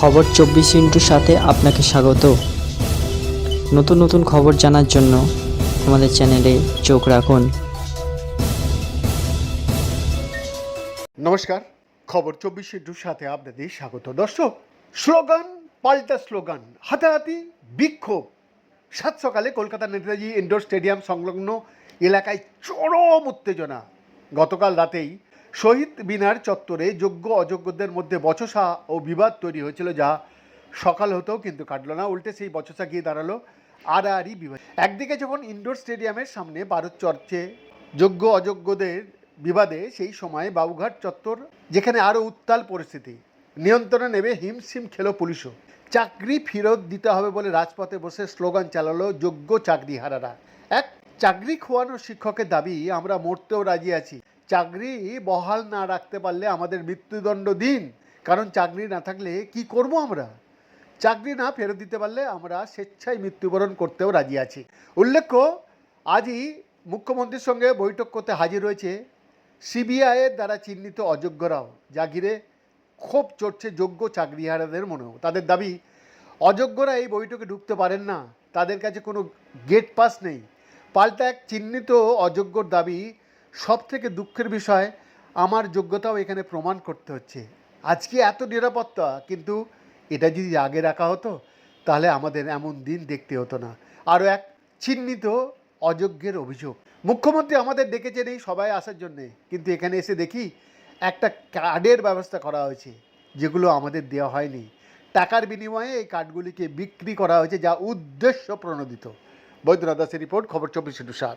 খবর চব্বিশ ইন্টুর সাথে আপনাকে স্বাগত। নতুন নতুন খবর জানার জন্য আমাদের চ্যানেলে চোখ রাখুন। নমস্কার, খবর চব্বিশ ইন্টুর সাথে আপনাদের স্বাগত। দর্শক, স্লোগান, পাল্টা স্লোগান, হাতাহাতি, বিক্ষোভ। সাত সকালে কলকাতা নেতাজি ইন্ডোর স্টেডিয়াম সংলগ্ন এলাকায় চরম উত্তেজনা। গতকাল রাতেই শহীদ মিনার চত্বরে যোগ্য অযোগ্যদের মধ্যে বচসা ও বিবাদ তৈরি হয়েছিল যা সকাল হতেও কিন্তু কাটলো না। উল্টে সেই বচসা গিয়ে দাঁড়াল আড়াআড়ি বিবাদ একদিকে যখন ইনডোর স্টেডিয়ামের সামনে ভারত চর্চে যোগ্য অযোগ্যদের বিবাদে, সেই সময় বাবুঘাট চত্বর, যেখানে আরও উত্তাল পরিস্থিতি, নিয়ন্ত্রণে নেবে হিমশিম খেলো পুলিশও। চাকরি ফেরত দিতে হবে বলে রাজপথে বসে স্লোগান চালালো যোগ্য চাকরিহারারা। এক, চাকরি খোয়ানো শিক্ষকের দাবি, আমরা মরতেও রাজি আছি। চাকরি বহাল না রাখতে পারলে আমাদের মৃত্যুদণ্ড দিন। কারণ চাকরি না থাকলে কি করব আমরা? চাকরি না ফেরত দিতে পারলে আমরা স্বেচ্ছায় মৃত্যুবরণ করতেও রাজি আছি। উল্লেখ্য, আজই মুখ্যমন্ত্রীর সঙ্গে বৈঠক করতে হাজির রয়েছে সিবিআইয়ের দ্বারা চিহ্নিত অযোগ্যরাও যা ঘিরে ক্ষোভ চড়ছে যোগ্য চাকরিহারাদের মনেও। তাদের দাবি, অযোগ্যরা এই বৈঠকে ঢুকতে পারেন না। তাদের কাছে কোনো গেট পাস নেই। পাল্টা এক চিহ্নিত অযোগ্যর দাবি সব থেকে দুঃখের বিষয়, আমার যোগ্যতাও এখানে প্রমাণ করতে হচ্ছে। আজকে এত নিরাপত্তা, কিন্তু এটা যদি আগে রাখা হতো, তাহলে আমাদের এমন দিন দেখতে হতো না। আরও এক চিহ্নিত অযোগ্যের অভিযোগ। মুখ্যমন্ত্রী আমাদের ডেকেছেন এই সবাই আসার জন্যে, কিন্তু এখানে এসে দেখি একটা কার্ডের ব্যবস্থা করা হয়েছে, যেগুলো আমাদের দেওয়া হয়নি। টাকার বিনিময়ে এই কার্ডগুলিকে বিক্রি করা হয়েছে, যা উদ্দেশ্য প্রণোদিত। বৈদ্যনাথ দাসের রিপোর্ট, খবর চব্বিশ সাত।